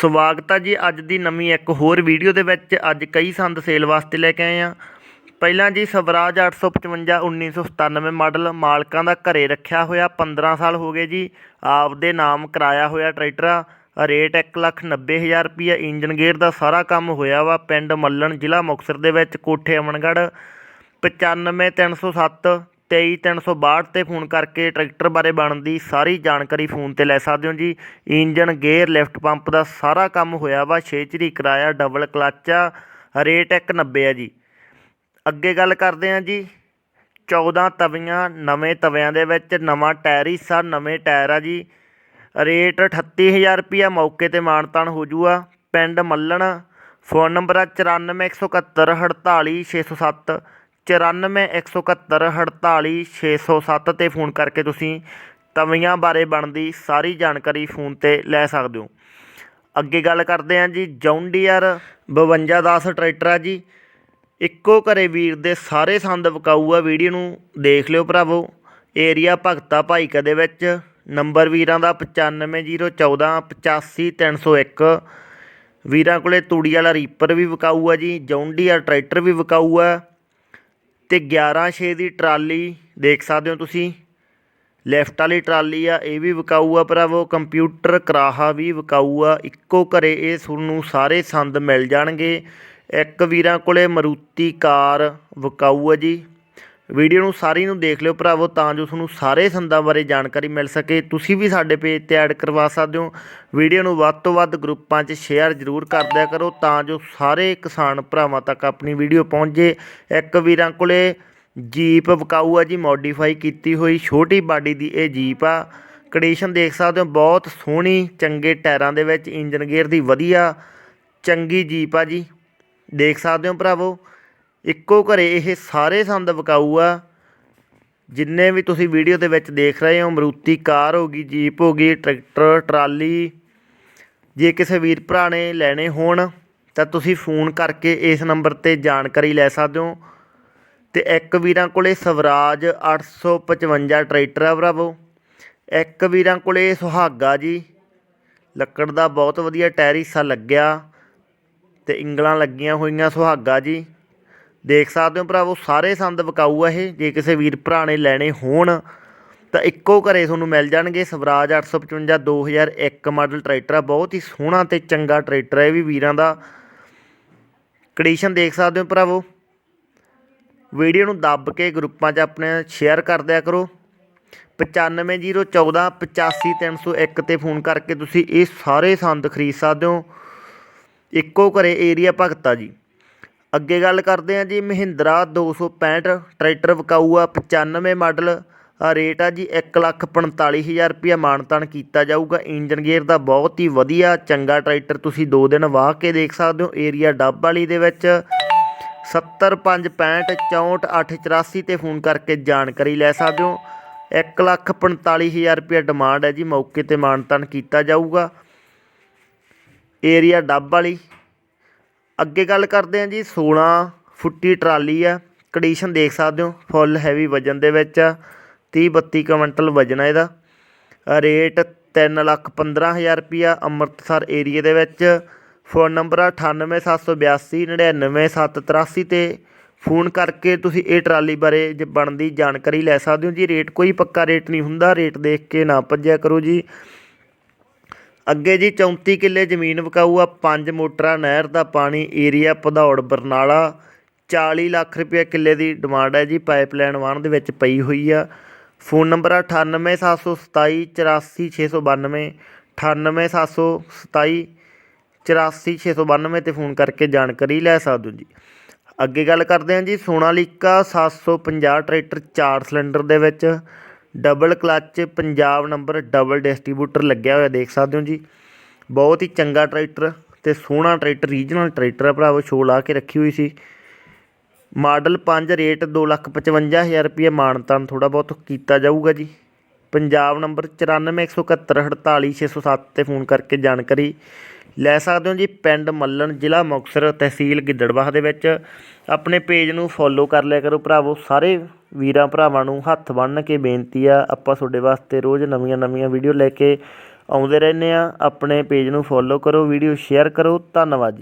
ਸਵਾਗਤ ਆ ਜੀ ਅੱਜ ਦੀ ਨਵੀਂ ਇੱਕ ਹੋਰ ਵੀਡੀਓ ਦੇ ਵਿੱਚ। ਅੱਜ ਕਈ ਸੰਦ ਸੇਲ ਵਾਸਤੇ ਲੈ ਕੇ ਆਏ ਆ। ਪਹਿਲਾਂ ਜੀ ਸਵਰਾਜ 855 1997 ਮਾਡਲ ਮਾਲਕਾਂ ਦਾ ਘਰੇ ਰੱਖਿਆ ਹੋਇਆ 15 ਸਾਲ ਹੋ ਗਏ ਜੀ। ਆਪਦੇ ਨਾਮ ਕਰਾਇਆ ਹੋਇਆ ਟਰੈਕਟਰ ਆ। ਰੇਟ 190000 ਰੁਪਈਆ। ਇੰਜਨ ਗੇਅਰ ਦਾ ਸਾਰਾ ਕੰਮ ਹੋਇਆ ਵਾ ਪਿੰਡ ਮੱਲਣ ਜ਼ਿਲ੍ਹਾ ਮੁਕਤਸਰ ਦੇ ਵਿੱਚ, ਕੋਠੇ ਅਮਨਗੜ੍ਹ 95307 23362 ਤੇ ਫੋਨ ਕਰਕੇ ਟਰੈਕਟਰ ਬਾਰੇ ਬਣਦੀ ਸਾਰੀ ਜਾਣਕਾਰੀ ਫੋਨ ਤੇ ਲੈ ਸਕਦੇ ਹੋ ਜੀ। ਇੰਜਨ ਗੇਅਰ, ਲਿਫਟ ਪੰਪ ਦਾ ਸਾਰਾ ਕੰਮ ਹੋਇਆ ਵਾ। ਛੇਚਰੀ ਕਿਰਾਇਆ, ਡਬਲ ਕਲੱਚ ਆ, ਰੇਟ 190 ਆ ਜੀ। ਅੱਗੇ ਗੱਲ ਕਰਦੇ ਹਾਂ ਜੀ। 14 ਤਵੀਆਂ, ਨਵੇਂ ਤਵਿਆਂ ਦੇ ਵਿੱਚ ਨਵਾਂ ਟਾਇਰ ਹਿੱਸਾ ਨਵੇਂ ਟਾਇਰ ਆ ਜੀ। ਰੇਟ 38000 ਰੁਪਿਆ ਮੌਕੇ ਤੇ ਮਾਨਤਾਨ ਹੋ ਜੂਗਾ ਪਿੰਡ ਮੱਲਣ, ਫੋਨ ਨੰਬਰ ਆ 94171 48607 94171 48607 ਤੇ ਫੋਨ ਕਰਕੇ ਤੁਸੀਂ ਤਵੀਆਂ ਬਾਰੇ ਬਣਦੀ ਸਾਰੀ ਜਾਣਕਾਰੀ ਫੋਨ ਤੇ ਲੈ ਸਕਦੇ ਹੋ। ਅੱਗੇ ਗੱਲ ਕਰਦੇ ਹਾਂ ਜੀ, ਜੌਂਡੀਅਰ 5210 ਟਰੈਕਟਰ ਆ ਜੀ। ਇੱਕੋ ਘਰੇ ਵੀਰ ਦੇ ਸਾਰੇ ਸੰਦ ਵਿਕਾਊ ਆ, ਵੀਡੀਓ ਨੂੰ ਦੇਖ ਲਿਓ ਭਰਾਵੋ। ਏਰੀਆ ਭਗਤਾ ਭਾਈ ਕਦੇ ਵਿੱਚ, ਨੰਬਰ ਵੀਰਾਂ ਦਾ 95014 85301 ਵੀਰਾਂ ਕੋਲੇ ਤੂੜੀ ਵਾਲਾ ਰੀਪਰ ਵੀ ਵਿਕਾਊ ਆ ਜੀ, ਜੌਂਡੀਅਰ ਟਰੈਕਟਰ ਵੀ ਵਿਕਾਊ ਆ। ਤੇ 116 ਦੀ ਟਰਾਲੀ ਦੇਖ ਸਕਦੇ ਹੋ ਤੁਸੀਂ। ਲੈਫਟ ਵਾਲੀ ਟਰਾਲੀ ਆ, ਇਹ ਵੀ ਵਿਕਾਊ ਆ ਭਰਾਵੋ। ਕੰਪਿਊਟਰ ਕਰਾਹਾ ਵੀ ਵਿਕਾਊ ਆ। ਇੱਕੋ ਘਰੇ ਇਹ ਤੁਹਾਨੂੰ ਸਾਰੇ ਸੰਦ ਮਿਲ ਜਾਣਗੇ। ਇੱਕ ਵੀਰਾਂ ਕੋਲੇ ਮਰੂਤੀ ਕਾਰ ਵਿਕਾਊ ਆ ਜੀ। ਵੀਡੀਓ ਨੂੰ ਸਾਰੀ ਨੂੰ ਦੇਖ ਲਿਓ ਭਰਾਵੋ ਤਾਂ ਜੋ ਤੁਹਾਨੂੰ ਸਾਰੇ ਸੰਦਾਂ ਬਾਰੇ ਜਾਣਕਾਰੀ ਮਿਲ ਸਕੇ। ਤੁਸੀਂ ਵੀ ਸਾਡੇ ਪੇਜ ਤੇ ਐਡ ਕਰਵਾ ਸਕਦੇ ਹੋ। ਵੀਡੀਓ ਨੂੰ ਵੱਧ ਤੋਂ ਵੱਧ ਗਰੁੱਪਾਂ 'ਚ ਸ਼ੇਅਰ ਜ਼ਰੂਰ ਕਰ ਦਿਆ ਕਰੋ ਤਾਂ ਜੋ ਸਾਰੇ ਕਿਸਾਨ ਭਰਾਵਾਂ ਤੱਕ ਆਪਣੀ ਵੀਡੀਓ ਪਹੁੰਚੇ। ਇੱਕ ਵੀਰਾਂ ਕੋਲੇ ਜੀਪ ਵਿਕਾਊ ਆ ਜੀ ਮੋਡੀਫਾਈ ਕੀਤੀ ਹੋਈ, ਛੋਟੀ ਬਾਡੀ ਦੀ ਇਹ ਜੀਪ ਆ। ਕੰਡੀਸ਼ਨ ਦੇਖ ਸਕਦੇ ਹੋ, ਬਹੁਤ ਸੋਹਣੀ, ਚੰਗੇ ਟਾਇਰਾਂ ਦੇ ਵਿੱਚ ਇੰਜਨ ਗੇਅਰ ਦੀ ਵਧੀਆ, ਚੰਗੀ ਜੀਪ ਆ ਜੀ। ਦੇਖ ਸਕਦੇ ਹੋ ਭਰਾਵੋ ਇੱਕੋ ਘਰੇ ਇਹ ਸਾਰੇ ਸੰਦ ਵਿਕਾਊ ਆ ਜਿੰਨੇ ਵੀ ਤੁਸੀਂ ਵੀਡੀਓ ਦੇ ਵਿੱਚ ਦੇਖ ਰਹੇ ਹੋ, ਮਰੂਤੀ ਕਾਰ ਹੋ ਗਈ, ਜੀਪ ਹੋ ਗਈ, ਟਰੈਕਟਰ, ਟਰਾਲੀ, ਜੇ ਕਿਸੇ ਵੀਰ ਭਰਾ ਨੇ ਲੈਣੇ ਹੋਣ, ਤਾਂ ਤੁਸੀਂ ਫੋਨ ਕਰਕੇ ਇਸ ਨੰਬਰ ਤੇ ਜਾਣਕਾਰੀ ਲੈ ਸਕਦੇ ਹੋ। ਤੇ ਇੱਕ ਵੀਰਾਂ ਕੋਲੇ ਸਵਰਾਜ 855 ਟਰੈਕਟਰ ਆ ਭਰਾਵੋ। ਇੱਕ ਵੀਰਾਂ ਕੋਲੇ ਸੁਹਾਗਾ ਜੀ। ਲੱਕੜ ਦਾ ਬਹੁਤ ਵਧੀਆ ਟਾਇਰ ਹਿੱਸਾ ਲੱਗਿਆ ਤੇ ਇੰਗਲਾਂ ਲੱਗੀਆਂ ਹੋਈਆਂ ਸੁਹਾਗਾ ਜੀ। ਦੇਖ ਸਕਦੇ ਹੋ ਭਰਾਵੋ, ਸਾਰੇ ਸੰਦ ਵਿਕਾਊ ਆ ਇਹ। ਜੇ ਕਿਸੇ ਵੀਰ ਭਰਾ ਨੇ ਲੈਣੇ ਹੋਣ, ਤਾਂ ਇੱਕੋ ਘਰੇ ਤੁਹਾਨੂੰ ਮਿਲ ਜਾਣਗੇ। ਸਵਰਾਜ 855 2001 ਮਾਡਲ ਟਰੈਕਟਰ ਆ, ਬਹੁਤ ਹੀ ਸੋਹਣਾ ਤੇ ਚੰਗਾ ਟਰੈਕਟਰ ਹੈ ਇਹ ਵੀ ਵੀਰਾਂ ਦਾ। ਕੰਡੀਸ਼ਨ ਦੇਖ ਸਕਦੇ ਹੋ ਭਰਾਵੋ। ਵੀਡੀਓ ਨੂੰ ਦੱਬ ਕੇ ਗਰੁੱਪਾਂ 'ਚ ਆਪਣੇ ਸ਼ੇਅਰ ਕਰ ਦਿਆ ਕਰੋ। 95014 85301 ਤੇ ਫੋਨ ਕਰਕੇ ਤੁਸੀਂ ਇਹ ਸਾਰੇ ਸੰਦ ਖਰੀਦ ਸਕਦੇ ਹੋ। ਇੱਕੋ ਘਰੇ ਏਰੀਆ ਭਗਤਾ ਜੀ। ਅੱਗੇ ਗੱਲ ਕਰਦੇ ਹਾਂ ਜੀ, ਮਹਿੰਦਰਾ 265 ਟਰੈਕਟਰ ਵਿਕਾਊ ਆ 95 ਮਾਡਲ ਰੇਟ ਆ ਜੀ 145000 ਰੁਪਇਆ ਮਾਨਤਾਨ ਕੀਤਾ ਜਾਊਗਾ। ਇੰਜਨ ਗੇਅਰ ਦਾ ਬਹੁਤ ਹੀ ਵਧੀਆ, ਚੰਗਾ ਟਰੈਕਟਰ ਤੁਸੀਂ ਦੋ ਦਿਨ ਵਾਹ ਕੇ ਦੇਖ ਸਕਦੇ ਹੋ, ਏਰੀਆ ਡੱਬ ਵਾਲੀ ਦੇ ਵਿੱਚ। 70565648884 ਤੇ ਫੋਨ ਕਰਕੇ ਜਾਣਕਾਰੀ ਲੈ ਸਕਦੇ ਹੋ। 145000 ਰੁਪਇਆ ਡਿਮਾਂਡ ਹੈ ਜੀ, ਮੌਕੇ ਤੇ ਮਾਨਤਾਨ ਕੀਤਾ ਜਾਊਗਾ। ਏਰੀਆ ਡੱਬ ਵਾਲੀ ਅੱਗੇ ਗੱਲ ਕਰਦੇ ਹਾਂ ਜੀ 16 ਫੁੱਟੀ ਟਰਾਲੀ ਆ, ਕੰਡੀਸ਼ਨ ਦੇਖ ਸਕਦੇ ਹੋ ਫੁੱਲ ਹੈਵੀ ਵਜਨ ਦੇ ਵਿੱਚ ਆ 30 32 ਕੁਇੰਟਲ ਵਜਨ ਆ ਇਹਦਾ। ਰੇਟ 3 ਲੱਖ 15000 ਰੁਪਿਆ ਅੰਮ੍ਰਿਤਸਰ ਏਰੀਆ ਦੇ ਵਿੱਚ। ਫੋਨ ਨੰਬਰ ਆ 98782 99783 ਤੇ ਫੋਨ ਕਰਕੇ ਤੁਸੀਂ ਇਹ ਟਰਾਲੀ ਬਾਰੇ ਜ ਬਣਦੀ ਜਾਣਕਾਰੀ ਲੈ ਸਕਦੇ ਹੋ ਜੀ। ਰੇਟ ਕੋਈ ਪੱਕਾ ਰੇਟ ਨਹੀਂ ਹੁੰਦਾ ਰੇਟ ਦੇਖ ਕੇ ਨਾ ਭੱਜਿਆ ਕਰੋ ਜੀ। ਅੱਗੇ ਜੀ 34 ਕਿੱਲੇ ਜ਼ਮੀਨ ਵਿਕਾਊ ਆ ਪੰਜ ਮੋਟਰਾਂ ਨਹਿਰ ਦਾ ਪਾਣੀ, ਏਰੀਆ ਭਦੌੜ, ਬਰਨਾਲਾ। 40 ਲੱਖ ਰੁਪਏ ਕਿੱਲੇ ਦੀ ਡਿਮਾਂਡ ਹੈ ਜੀ, ਪਾਈਪਲਾਈਨ ਵਾਹਣ ਦੇ ਵਿੱਚ ਪਈ ਹੋਈ ਆ। ਫੋਨ ਨੰਬਰ ਆ 98727 84692 98727 84692 ਤੇ ਫੋਨ ਕਰਕੇ ਜਾਣਕਾਰੀ ਲੈ ਸਕਦੇ ਹੋ ਜੀ। ਅੱਗੇ ਗੱਲ ਕਰਦੇ ਹਾਂ ਜੀ, ਸੋਨਾਲੀਕਾ 750 ਟਰੈਕਟਰ 4 ਸਿਲੰਡਰ ਦੇ ਵਿੱਚ double clutch Punjab number double distributor ਲੱਗਿਆ ਹੋਇਆ ਦੇਖ ਸਕਦੇ ਹੋ ਜੀ। ਬਹੁਤ ਹੀ ਚੰਗਾ ਟਰੈਕਟਰ ਤੇ ਸੋਹਣਾ ਟਰੈਕਟਰ ਰੀਜਨਲ ਟਰੈਕਟਰ ਆ ਭਰਾਵੋ ਸ਼ੋ ਲਾ ਕੇ ਰੱਖੀ ਹੋਈ ਸੀ। ਮਾਡਲ 5 ਰੇਟ 255000 ਰੁਪਏ ਮਾਨਤਾਨ ਥੋੜਾ ਬਹੁਤ ਕੀਤਾ ਜਾਊਗਾ ਜੀ। ਪੰਜਾਬ ਨੰਬਰ 9417148607 ਤੇ ਫੋਨ ਕਰਕੇ ਜਾਣਕਾਰੀ। ਲੈ ਸਕਦੇ ਹੋ ਜੀ ਪਿੰਡ ਮੱਲਣ ਜ਼ਿਲ੍ਹਾ ਮੁਕਤਸਰ ਤਹਿਸੀਲ ਗਿੱਦੜਬਾਹ ਦੇ ਵਿੱਚ। ਆਪਣੇ ਪੇਜ ਨੂੰ ਫੋਲੋ ਕਰ ਲਿਆ ਕਰੋ ਭਰਾਵੋ। ਸਾਰੇ ਵੀਰਾਂ ਭਰਾਵਾਂ ਨੂੰ ਹੱਥ ਬੰਨ੍ਹ ਕੇ ਬੇਨਤੀ ਆ, ਆਪਾਂ ਤੁਹਾਡੇ ਵਾਸਤੇ ਰੋਜ਼ ਨਵੀਆਂ ਨਵੀਆਂ ਵੀਡੀਓ ਲੈ ਕੇ ਆਉਂਦੇ ਰਹਿੰਦੇ ਆ। ਆਪਣੇ ਪੇਜ ਨੂੰ ਫੋਲੋ ਕਰੋ ਵੀਡੀਓ ਸ਼ੇਅਰ ਕਰੋ। ਧੰਨਵਾਦ ਜੀ।